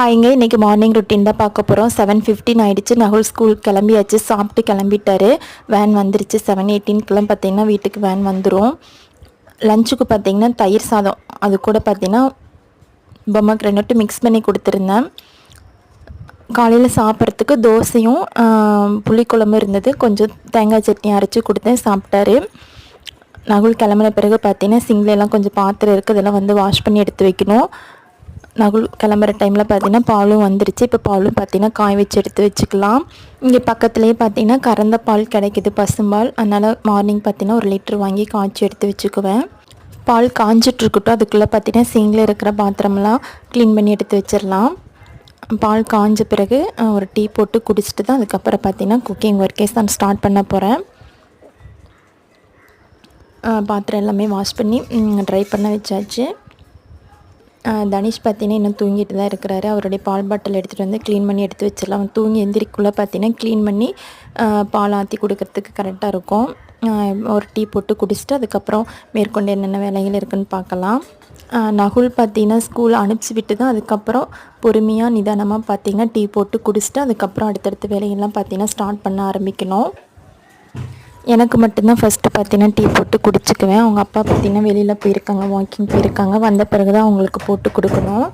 ஹாய்ங்க இன்றைக்கி morning routine தான் பார்க்க போகிறோம் செவன் ஃபிஃப்டின் ஆகிடுச்சு நகுல் ஸ்கூல் கிளம்பியாச்சு. சாப்பிட்டு கிளம்பிட்டாரு. வேன் வந்துருச்சு. செவன் எயிட்டீன்க்கெலாம் பார்த்தீங்கன்னா வீட்டுக்கு வேன் வந்துடும் லஞ்சுக்கு பார்த்தீங்கன்னா தயிர் சாதம். அது கூட பார்த்திங்கன்னா பொம்மை ரெண்டு மிக்ஸ் பண்ணி கொடுத்துருந்தேன். காலையில் சாப்பிட்றதுக்கு தோசையும் புளிக்குழம்பு இருந்தது. கொஞ்சம் தேங்காய் சட்னி அரைச்சி கொடுத்தேன். சாப்பிட்டாரு. நகுல் கிளம்புன பிறகு பார்த்தீங்கன்னா சிங்கிலெல்லாம் கொஞ்சம் பாத்திரம் இருக்குது அதெல்லாம் வந்து வாஷ் பண்ணி எடுத்து வைக்கணும். நகுல் கிளம்புற டைமில் பார்த்தீங்கன்னா பாலும் வந்துருச்சு. இப்போ பாலும் பார்த்தீங்கன்னா காய வச்சு எடுத்து வச்சுக்கலாம். இங்கே பக்கத்துலேயே பார்த்தீங்கன்னா கறந்த பால் கிடைக்கிது பசும்பால் அதனால் மார்னிங் பார்த்தீங்கன்னா ஒரு லிட்டர் வாங்கி காய்ச்சி எடுத்து வச்சுக்குவேன். பால் காஞ்சிட்ருக்கட்டும் அதுக்குள்ளே பார்த்தீங்கன்னா சிங்கில் இருக்கிற பாத்திரமெல்லாம் க்ளீன் பண்ணி எடுத்து வச்சிடலாம். பால் காஞ்ச பிறகு ஒரு டீ போட்டு குடிச்சிட்டு தான் அதுக்கப்புறம் பார்த்தீங்கன்னா குக்கிங் ஒர்க்கேஸ் நான் ஸ்டார்ட் பண்ண போகிறேன் பாத்திரம் எல்லாமே வாஷ் பண்ணி ட்ரை பண்ண வச்சாச்சு. தனிஷ் பார்த்தீங்கன்னா இன்னும் தூங்கிட்டு தான் இருக்கிறாரு. அவருடைய பால் பாட்டில் எடுத்துகிட்டு வந்து க்ளீன் பண்ணி எடுத்து வச்சிடலாம். அவன் தூங்கி எந்திரிக்குள்ளே பார்த்தீங்கன்னா க்ளீன் பண்ணி பால் ஆற்றி கொடுக்கறதுக்கு கரெக்டாக இருக்கும். ஒரு டீ போட்டு குடிச்சிட்டு அதுக்கப்புறம் மேற்கொண்டு என்னென்ன வேலைகள் இருக்குதுன்னு பார்க்கலாம். நகுல் பார்த்தீங்கன்னா ஸ்கூல் அனுப்பிச்சி விட்டு தான் அதுக்கப்புறம் பொறுமையாக நிதானமாக பார்த்தீங்கன்னா டீ போட்டு குடிச்சிட்டு அதுக்கப்புறம் அடுத்தடுத்த வேலைகள்லாம் பார்த்தீங்கன்னா ஸ்டார்ட் பண்ண ஆரம்பிக்கணும். எனக்கு மட்டும்தான் ஃபஸ்ட்டு பார்த்தீங்கன்னா டீ போட்டு குடிச்சிக்குவேன். அவங்க அப்பா பார்த்தீங்கன்னா வெளியில் போயிருக்காங்க வாக்கிங் போயிருக்காங்க. வந்த பிறகு தான் அவங்களுக்கு போட்டு கொடுக்கணும்.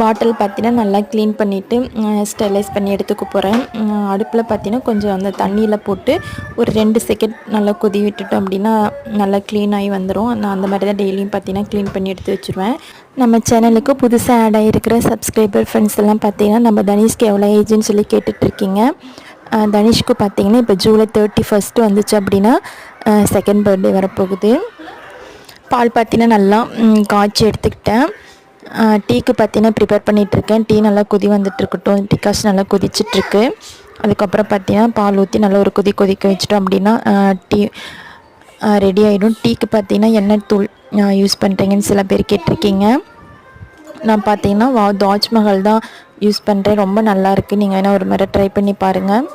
பாட்டில் பார்த்தீங்கன்னா நல்லா க்ளீன் பண்ணிவிட்டு ஸ்டெர்லைஸ் பண்ணி எடுத்துக்க போகிறேன் அடுப்பில் பார்த்தீங்கன்னா கொஞ்சம் அந்த தண்ணியில் போட்டு ஒரு ரெண்டு செகண்ட் நல்லா கொதி விட்டுட்டோம் அப்படின்னா நல்லா க்ளீன் ஆகி வந்துடும் நான் அந்த மாதிரி தான் டெய்லியும் பார்த்தீங்கன்னா க்ளீன் பண்ணி எடுத்து வச்சுருவேன். நம்ம சேனலுக்கு புதுசாக ஆட் ஆகிருக்கிற சப்ஸ்கிரைபர் ஃப்ரெண்ட்ஸ் எல்லாம் பார்த்தீங்கன்னா நம்ம தனிஷ்க்கு எவ்வளோ ஏஜுன்னு சொல்லி கேட்டுட்ருக்கீங்க தனிஷ்க்கு பார்த்தீங்கன்னா இப்போ ஜூலை தேர்ட்டி ஃபஸ்ட்டு வந்துச்சு அப்படின்னா செகண்ட் பர்த்டே வரப்போகுது. பால் பார்த்தீங்கன்னா நல்லா காய்ச்சி எடுத்துக்கிட்டேன். டீக்கு பார்த்தீங்கன்னா ப்ரிப்பேர் பண்ணிகிட்ருக்கேன் டீ நல்லா கொதி வந்துட்டுருக்கட்டும். டீ காசு நல்லா கொதிச்சிட்ருக்கு அதுக்கப்புறம் பார்த்தீங்கன்னா பால் ஊற்றி நல்லா ஒரு கொதி கொதிக்க வச்சிட்டோம் அப்படின்னா டீ ரெடி ஆகிடும் டீக்கு பார்த்தீங்கன்னா எண்ணெய் தூள் யூஸ் பண்ணுறீங்கன்னு சில பேர் கேட்டிருக்கீங்க. நான் பார்த்தீங்கன்னா வா தாஜ்மஹால் தான் யூஸ் பண்ணுறேன். ரொம்ப நல்லாயிருக்கு நீங்கள் வேணால் ஒரு முறை ட்ரை பண்ணி பாருங்கள்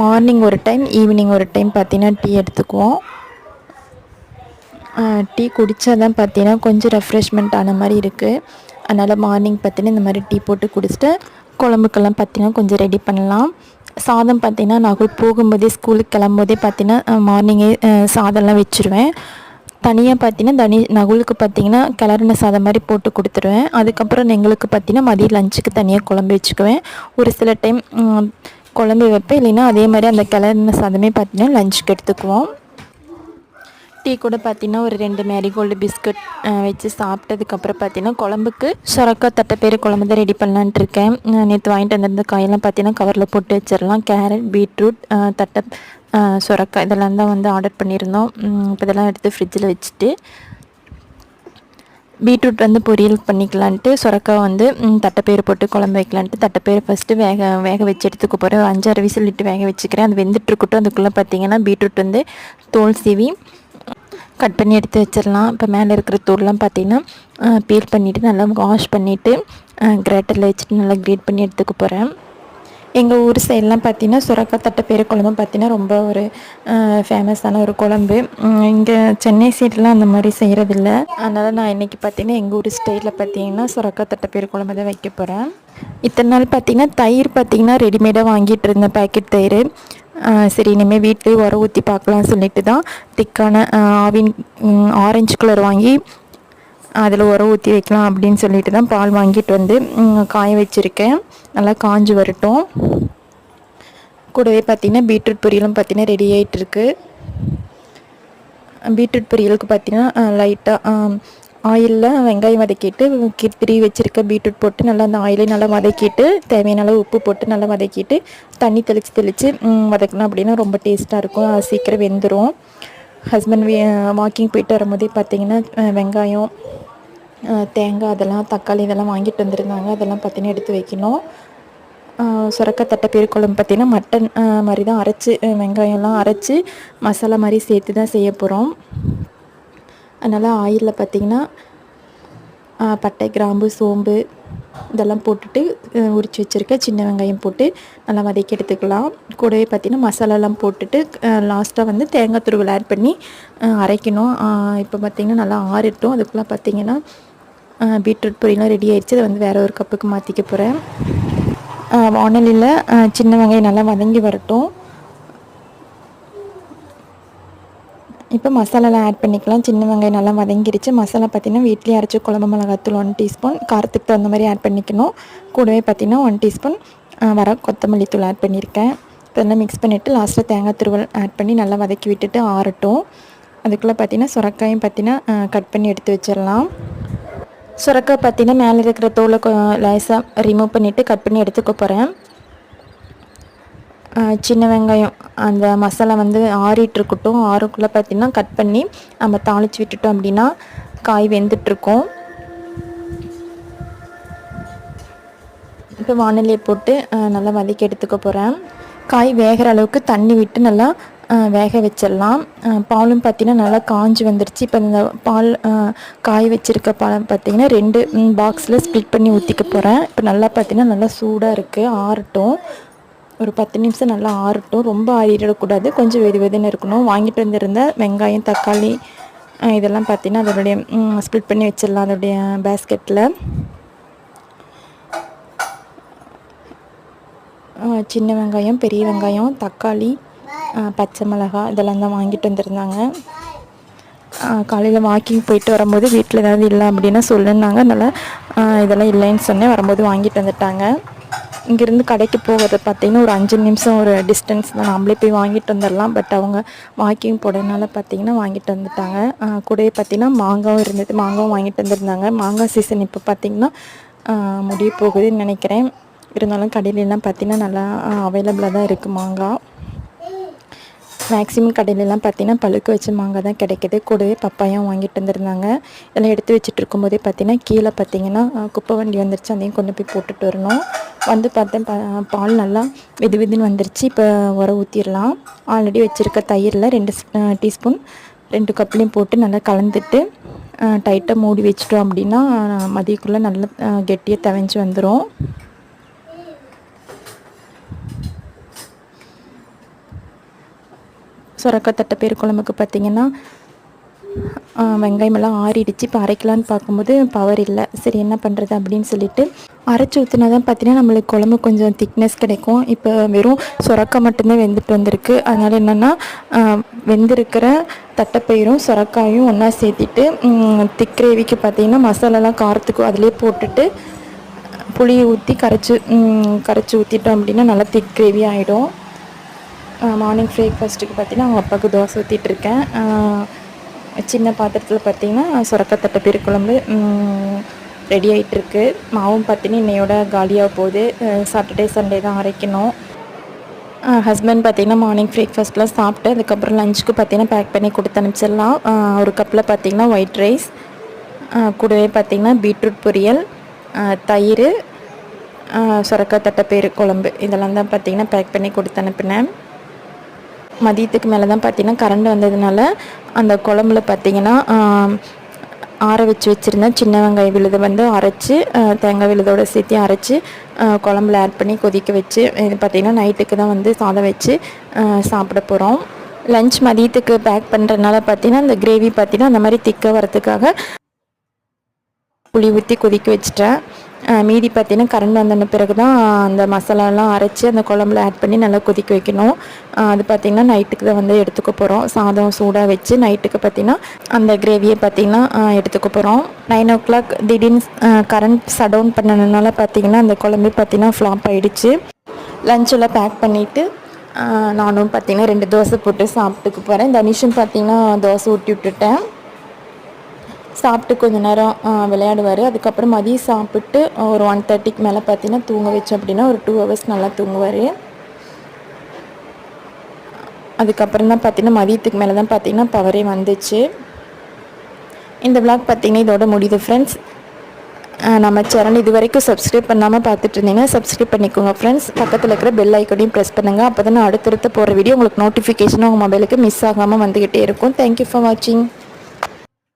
மார்னிங் ஒரு டைம் ஈவினிங் ஒரு டைம் பார்த்தீங்கன்னா டீ எடுத்துக்குவோம். டீ குடித்தா தான் பார்த்தீங்கன்னா கொஞ்சம் ரெஃப்ரெஷ்மெண்ட் ஆன மாதிரி இருக்குது அதனால் மார்னிங் பார்த்தீங்கன்னா இந்த மாதிரி டீ போட்டு குடிச்சிட்டு குழம்புக்கெல்லாம் பார்த்தீங்கன்னா கொஞ்சம் ரெடி பண்ணலாம். சாதம் பார்த்தீங்கன்னா நான் போகும்போதே ஸ்கூலுக்கு கிளம்பும்போதே பார்த்தீங்கன்னா மார்னிங்கே சாதம்லாம் வச்சுருவேன். தனியாக பார்த்தீங்கன்னா தனி நகுலுக்கு பார்த்தீங்கன்னா கிளறின சாதம் மாதிரி போட்டு கொடுத்துருவேன். அதுக்கப்புறம் எங்களுக்கு பார்த்தீங்கன்னா மதியம் லஞ்சுக்கு தனியாக குழம்பு வச்சுக்குவேன். ஒரு சில டைம் குழம்பு வைப்பேன். இல்லைன்னா அதே மாதிரி அந்த கிளறின சாதமே பார்த்தீங்கன்னா லஞ்சுக்கு எடுத்துக்குவோம். டீ கூட பார்த்தீங்கன்னா ஒரு ரெண்டு மேரிகோல்டு பிஸ்கட் வச்சு சாப்பிட்டதுக்கப்புறம் பார்த்தீங்கன்னா குழம்புக்கு சொரக்கா தட்டைப்பேறு குழம்பு தான் ரெடி பண்ணலான்ட்டு இருக்கேன். நேற்று வாங்கிட்டு வந்திருந்த காயெல்லாம் பார்த்தீங்கன்னா கவரில் போட்டு வச்சிடலாம். கேரட் பீட்ரூட் தட்டை சொரக்காய் இதெல்லாம் தான் வந்து ஆர்டர் பண்ணியிருந்தோம். இப்போ இதெல்லாம் எடுத்து ஃப்ரிட்ஜில் வச்சுட்டு பீட்ரூட் வந்து பொரியல் பண்ணிக்கலான்ட்டு சுரக்காய் வந்து தட்டைப்பயிறு போட்டு குழம்பு வைக்கலான்ட்டு தட்டைப்பயிறு ஃபஸ்ட்டு வேக வேக வச்சு எடுத்துக்க போகிறேன் அஞ்சாறு விசில் இட்டு வேக வச்சுக்கிறேன். அது வெந்துட்டு இருக்கட்டும். அதுக்குள்ளே பார்த்தீங்கன்னா பீட்ரூட் வந்து தோல் சீவி கட் பண்ணி எடுத்து வச்சிடலாம். இப்போ மேலே இருக்கிற தூள்லாம் பார்த்திங்கன்னா பீல் பண்ணிவிட்டு நல்லா வாஷ் பண்ணிவிட்டு கிரேட்டரில் வச்சுட்டு நல்லா க்ரேட் பண்ணி எடுத்துக்க போகிறேன் எங்கள் ஊர் சைட்லாம் சுரக்கா சுரக்காய் பேர் குழம்பு பார்த்தீங்கன்னா ரொம்ப ஒரு ஃபேமஸான ஒரு குழம்பு. இங்கே சென்னை சைட்லாம் அந்த மாதிரி செய்கிறதில்ல அதனால் நான் இன்றைக்கி பார்த்தீங்கன்னா எங்கள் ஊர் ஸ்டைலில் சுரக்கா சுரக்காய் பேர் குழம்பு தான் வைக்க போகிறேன் இத்தனை நாள் பார்த்தீங்கன்னா தயிர் பார்த்திங்கன்னா ரெடிமேடாக வாங்கிட்டு இருந்தேன் பேக்கெட் தயிர். சரி இனிமேல் வீட்டிலே உரம் ஊற்றி பார்க்கலாம் சொல்லிட்டு தான் திக்கான ஆவின் ஆரஞ்சு கலர் வாங்கி அதில் உரம் ஊற்றி வைக்கலாம் அப்படின்னு சொல்லிட்டு தான் பால் வாங்கிட்டு வந்து காய வச்சுருக்கேன். நல்லா காஞ்சி வரட்டும். கூடவே பார்த்திங்கன்னா பீட்ரூட் பொரியலும் பார்த்திங்கன்னா ரெடி ஆகிட்டுருக்கு பீட்ரூட் பொரியலுக்கு பார்த்திங்கன்னா லைட்டாக ஆயிலில் வெங்காயம் வதக்கிட்டு கித்திரி வச்சுருக்க பீட்ரூட் போட்டு நல்லா அந்த ஆயிலே நல்லா வதக்கிட்டு தேவையான அளவு உப்பு போட்டு நல்லா வதக்கிட்டு தண்ணி தெளித்து தெளித்து வதக்கணும் அப்படின்னா ரொம்ப டேஸ்ட்டாக இருக்கும். சீக்கிரம் வெந்துடும் ஹஸ்பண்ட் வாக்கிங் போயிட்டு வரும்போதே பார்த்திங்கன்னா வெங்காயம் தேங்காய் அதெல்லாம் தக்காளி இதெல்லாம் வாங்கிட்டு வந்திருந்தாங்க. அதெல்லாம் பார்த்தீங்கன்னா எடுத்து வைக்கணும். சுரக்காய் தட்டைப்பயிறு குழம்பு பார்த்திங்கன்னா மட்டன் மாதிரி தான் அரைச்சி வெங்காயம்லாம் அரைச்சி மசாலா மாதிரி சேர்த்து தான் செய்ய போகிறோம் அதனால் ஆயிலில் பார்த்திங்கன்னா பட்டை கிராம்பு சோம்பு இதெல்லாம் போட்டுட்டு உரித்து வச்சுருக்க சின்ன வெங்காயம் போட்டு நல்லா வதக்கி எடுத்துக்கலாம். கூடவே பார்த்திங்கன்னா மசாலாலாம் போட்டுட்டு லாஸ்ட்டாக வந்து தேங்காய் துருவல் ஆட் பண்ணி அரைக்கணும். இப்போ பார்த்திங்கன்னா நல்லா ஆறிட்டோம். அதுக்குள்ளே பார்த்திங்கன்னா பீட்ரூட் பொரியெலாம் ரெடி ஆகிடுச்சு அதை வந்து வேறு ஒரு கப்புக்கு மாற்றிக்க போகிறேன் வானலியில் சின்ன வெங்காயம் நல்லா வதங்கி வரட்டும். இப்போ மசாலாலாம் ஆட் பண்ணிக்கலாம். சின்ன வெங்காயம் நல்லா வதங்கிருச்சு. மசாலா பார்த்தீங்கன்னா வீட்லேயே அரைச்சி குழம்பு மிளகாத்தூள் ஒன் டீஸ்பூன் காரத்துக்கு தகுந்த மாதிரி ஆட் பண்ணிக்கணும். கூடவே பார்த்தீங்கன்னா ஒன் டீஸ்பூன் வர கொத்தமல்லி தூள் ஆட் பண்ணியிருக்கேன். இதெல்லாம் மிக்ஸ் பண்ணிவிட்டு லாஸ்ட்டில் தேங்காய் துருவல் ஆட் பண்ணி நல்லா வதக்கி விட்டுட்டு ஆறட்டும். அதுக்குள்ளே பார்த்தீங்கன்னா சுரக்காயும் பார்த்தீங்கன்னா கட் பண்ணி எடுத்து வச்சிடலாம். சுரக்காய் பார்த்தீங்கன்னா மேலே இருக்கிற தோலை லேசாக ரிமூவ் பண்ணிவிட்டு கட் பண்ணி எடுத்துக்க போகிறேன் சின்ன வெங்காயம் அந்த மசாலா வந்து ஆறிட்டுருக்கட்டும் ஆறுக்குள்ளே பார்த்திங்கன்னா கட் பண்ணி நம்ம தாளித்து விட்டுட்டோம் அப்படின்னா காய் வெந்துட்டுருக்கோம். இப்போ வானிலையை போட்டு நல்லா வதக்கி எடுத்துக்க போகிறேன் காய் வேகிற அளவுக்கு தண்ணி விட்டு நல்லா வேக வச்சிடலாம். பாலும் பார்த்திங்கன்னா நல்லா காஞ்சி வந்துருச்சு. இப்போ இந்த பால் காய் வச்சுருக்க பாலம் பார்த்திங்கன்னா ரெண்டு பாக்ஸில் ஸ்ப்ளிட் பண்ணி ஊற்றிக்க போகிறேன் இப்போ நல்லா பார்த்திங்கன்னா நல்லா சூடாக இருக்குது ஆறட்டும். ஒரு பத்து நிமிஷம் நல்லா ஆறட்டும். ரொம்ப ஆறிடக்கூடாது. கொஞ்சம் வெது வெதுன்னு இருக்கணும். வாங்கிட்டு வந்திருந்த வெங்காயம் தக்காளி இதெல்லாம் பார்த்தீங்கன்னா அதோடைய ஸ்ப்ளிட் பண்ணி வச்சிடலாம். அதோடைய பேஸ்கெட்டில் சின்ன வெங்காயம் பெரிய வெங்காயம் தக்காளி பச்சை மிளகா இதெல்லாம் தான் வாங்கிட்டு வந்திருந்தாங்க. காலையில் வாக்கிங் போயிட்டு வரும்போது வீட்டில் ஏதாவது இல்லை அப்படின்னா சொல்லுன்னாங்க. அதனால் இதெல்லாம் இல்லைன்னு சொன்னேன். வரும்போது வாங்கிட்டு வந்துட்டாங்க. இங்கேருந்து கடைக்கு போகிறது பார்த்திங்கன்னா ஒரு அஞ்சு நிமிஷம் ஒரு டிஸ்டன்ஸ் தான். நம்மளே போய் வாங்கிட்டு வந்துடலாம். பட் அவங்க வாக்கிங் போடுறதுனால பார்த்திங்கன்னா வாங்கிட்டு வந்துட்டாங்க. கூடவே பார்த்திங்கன்னா மாங்காவும் இருந்தது. மாங்காவும் வாங்கிட்டு வந்திருந்தாங்க. மாங்காய் சீசன் இப்போ பார்த்திங்கன்னா முடிய போகுதுன்னு நினைக்கிறேன். இருந்தாலும் கடையிலலாம் பார்த்திங்கன்னா நல்லா அவைலபிளாக தான் இருக்குது மாங்காய். மேக்ஸிமம் கடையிலலாம் பார்த்திங்கன்னா பழுக்க வச்ச மாங்காய் தான் கிடைக்கிது. கூடவே பப்பாயம் வாங்கிட்டு வந்திருந்தாங்க. இதெல்லாம் எடுத்து வச்சுட்டு இருக்கும்போதே பார்த்திங்கன்னா கீழே பார்த்திங்கன்னா குப்பை வண்டி வந்துருச்சு. அதையும் கொண்டு போய் போட்டுட்டு வரணும். வந்து பார்த்தேன் பால் நல்லா வெது வெதுன்னு வந்துருச்சு. இப்போ உர ஊற்றிடலாம் ஆல்ரெடி வச்சுருக்க தயிரில் ரெண்டு டீஸ்பூன் ரெண்டு கப்லேயும் போட்டு நல்லா கலந்துட்டு டைட்டாக மூடி வச்சிட்டோம் அப்படின்னா மதியக்குள்ளே நல்லா கெட்டியாக தவஞ்சி வந்துடும் சுரக்காய் பேர் குழம்புக்கு பார்த்திங்கன்னா வெங்காயமெல்லாம் ஆறிடுச்சு. இப்போ அரைக்கலான்னு பார்க்கும்போது பவர் இல்லை. சரி என்ன பண்ணுறது அப்படின்னு சொல்லிட்டு அரைச்சி ஊற்றினா தான் பார்த்தீங்கன்னா நம்மளுக்கு குழம்பு கொஞ்சம் திக்னஸ் கிடைக்கும். இப்போ வெறும் சுரக்காய் மட்டும்தான் வெந்துட்டு வந்திருக்கு. அதனால் என்னென்னா வெந்திருக்கிற தட்டைப்பயிரும் சுரக்காயும் ஒன்றா சேர்த்திட்டு திக் கிரேவிக்கு பார்த்திங்கன்னா மசாலாலாம் காரத்துக்கு அதிலே போட்டுட்டு புளியை ஊற்றி கரைச்சி கரைச்சி ஊற்றிட்டோம் அப்படின்னா நல்லா திக் கிரேவி ஆகிடும் மார்னிங் பிரேக்ஃபாஸ்ட்டுக்கு பார்த்தீங்கன்னா அவங்க அப்பாவுக்கு தோசை ஊற்றிட்டுருக்கேன் சின்ன பாத்திரத்தில் பார்த்தீங்கன்னா சுரக்கத்தட்டை பெருக்குழம்பு ரெடி ஆகிட்டுருக்கு மாவும் பார்த்தீங்கன்னா இன்னையோட காலியாக போகுது. சாட்டர்டே சண்டே தான் அரைக்கணும். ஹஸ்பண்ட் பார்த்திங்கன்னா மார்னிங் பிரேக்ஃபாஸ்ட்லாம் சாப்பிட்டு அதுக்கப்புறம் லஞ்சுக்கு பார்த்தீங்கன்னா பேக் பண்ணி கொடுத்து அனுப்பிச்சிடலாம். ஒரு கப்பில் பார்த்திங்கன்னா ஒயிட் ரைஸ் கூடவே பார்த்திங்கன்னா பீட்ரூட் பொரியல் தயிர் சுரக்காய் பேர் குழம்பு இதெல்லாம் தான் பார்த்திங்கன்னா பேக் பண்ணி கொடுத்து அனுப்பினேன். மதியத்துக்கு மேலே தான் பார்த்திங்கன்னா கரண்ட் வந்ததுனால அந்த குழம்புல பார்த்திங்கன்னா ஆற வச்சு வச்சுருந்தேன் சின்ன வெங்காய விழுதை வந்து அரைச்சி தேங்காய் விழுதோடு சேர்த்து அரைச்சி குழம்புல ஆட் பண்ணி கொதிக்க வச்சு இது பார்த்திங்கன்னா நைட்டுக்கு தான் வந்து சாதம் வச்சு சாப்பிட போகிறோம் லஞ்ச் மதியத்துக்கு பேக் பண்ணுறதுனால பார்த்திங்கன்னா அந்த கிரேவி பார்த்திங்கன்னா அந்த மாதிரி திக்க வரத்துக்காக புளி ஊற்றி கொதிக்க வச்சுட்டேன். மீதி பார்த்தீங்கன்னா கரண்ட் வந்தன பிறகு தான் அந்த மசாலாலாம் அரைச்சி அந்த குழம்புல ஆட் பண்ணி நல்லா கொதிக்க வைக்கணும். அது பார்த்திங்கன்னா நைட்டுக்கு தான் வந்து எடுத்துக்க போகிறோம் சாதம் சூடாக வச்சு நைட்டுக்கு பார்த்திங்கன்னா அந்த கிரேவியை பார்த்திங்கன்னா எடுத்துக்க போகிறோம் நைன் ஓ கிளாக் திடீர்னு கரண்ட் சடவுன் டவுன் பண்ணதுனால பார்த்திங்கன்னா அந்த குழம்பு பார்த்திங்கன்னா ஃப்ளாப் ஆகிடுச்சு லஞ்செல்லாம் பேக் பண்ணிவிட்டு நானும் பார்த்திங்கன்னா ரெண்டு தோசை போட்டு சாப்பிட்டுக்கு போகிறேன் தனிஷும் பார்த்திங்கன்னா தோசை ஊட்டி விட்டுட்டேன். சாப்பிட்டு கொஞ்ச நேரம் விளையாடுவார். அதுக்கப்புறம் மதியம் சாப்பிட்டு ஒரு ஒன் தேர்ட்டிக்கு மேலே பார்த்தீங்கன்னா தூங்க வச்சோம் அப்படின்னா ஒரு டூ ஹவர்ஸ் நல்லா தூங்குவார். அதுக்கப்புறம் தான் பார்த்தீங்கன்னா மதியத்துக்கு மேலே தான் பார்த்தீங்கன்னா பவரே வந்துச்சு. இந்த விளாக் பார்த்தீங்கன்னா இதோட முடியுது ஃப்ரெண்ட்ஸ் நம்ம சேனல் இது வரைக்கும் சப்ஸ்கிரைப் பண்ணாமல் பார்த்துட்டு இருந்தீங்கன்னா சப்ஸ்கிரைப் பண்ணிக்கோங்க ஃப்ரெண்ட்ஸ் பக்கத்தில் இருக்கிற பெல் ஐக்கனையும் ப்ரெஸ் பண்ணுங்கள் அப்போ தான் அடுத்தடுத்து போகிற வீடியோ உங்களுக்கு நோட்டிஃபிகேஷனும் உங்கள் மொபைலுக்கு மிஸ் ஆகாமல் வந்துக்கிட்டே இருக்கும். தேங்க்யூ ஃபார் வாட்சிங்